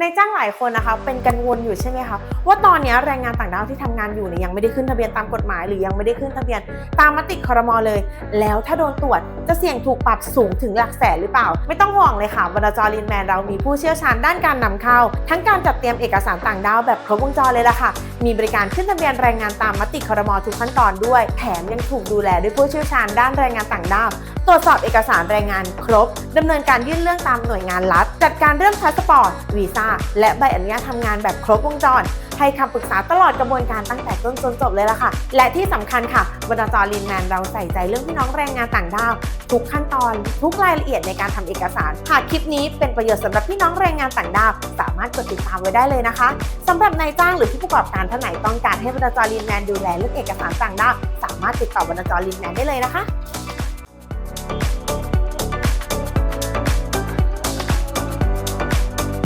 ในจ้างหลายคนนะคะเป็นกังวลอยู่ใช่ไหมคะว่าตอนนี้แรงงานต่างด้าวที่ทำงานอยู่เนี่ยยังไม่ได้ขึ้นทะเบียนตามกฎหมาย หรือยังไม่ได้ขึ้นทะเบียนตามมติครมอเลย แล้วถ้าโดนตรวจจะเสี่ยงถูกปรับสูงถึงหลักแสนหรือเปล่า ไม่ต้องห่วงเลยค่ะบรจลินแมนเรามีผู้เชี่ยวชาญด้านการนำเข้า ทั้งการจัดเตรียมเอกสารต่างด้าวแบบครบวงจรเลยล่ะค่ะ มีบริการขึ้นทะเบียนแรงงานตามมติครมอทุกขั้นตอนด้วยแถมยังถูกดูแลด้วยผู้เชี่ยวชาญด้านแรงงานต่างด้าว ตรวจสอบเอกสารแรงงานครบดำเนินการยื่นเรื่องตามหน่วยงานรัฐ จัดการเรื่องพาสปอร์ตวีซ่าและใบอนุญาตทำงานแบบครบวงจร ให้คำปรึกษาตลอดกระบวนการตั้งแต่ต้นจนจบเลยล่ะค่ะ และที่สำคัญค่ะบรจลินแมนเราใส่ใจเรื่องพี่น้องแรงงานต่างด้าวทุกขั้นตอน ทุกรายละเอียดในการทำเอกสาร หากคลิปนี้เป็นประโยชน์สำหรับพี่น้องแรงงานต่างด้าวสามารถกดติดตามไว้ได้เลยนะคะสำหรับนายจ้างหรือผู้ประกอบการท่านไหนต้องการให้บรจลินแมนดูแลเรื่องเอกสารต่างด้าวสามารถติดต่อบรจลินแมนได้เลยนะคะ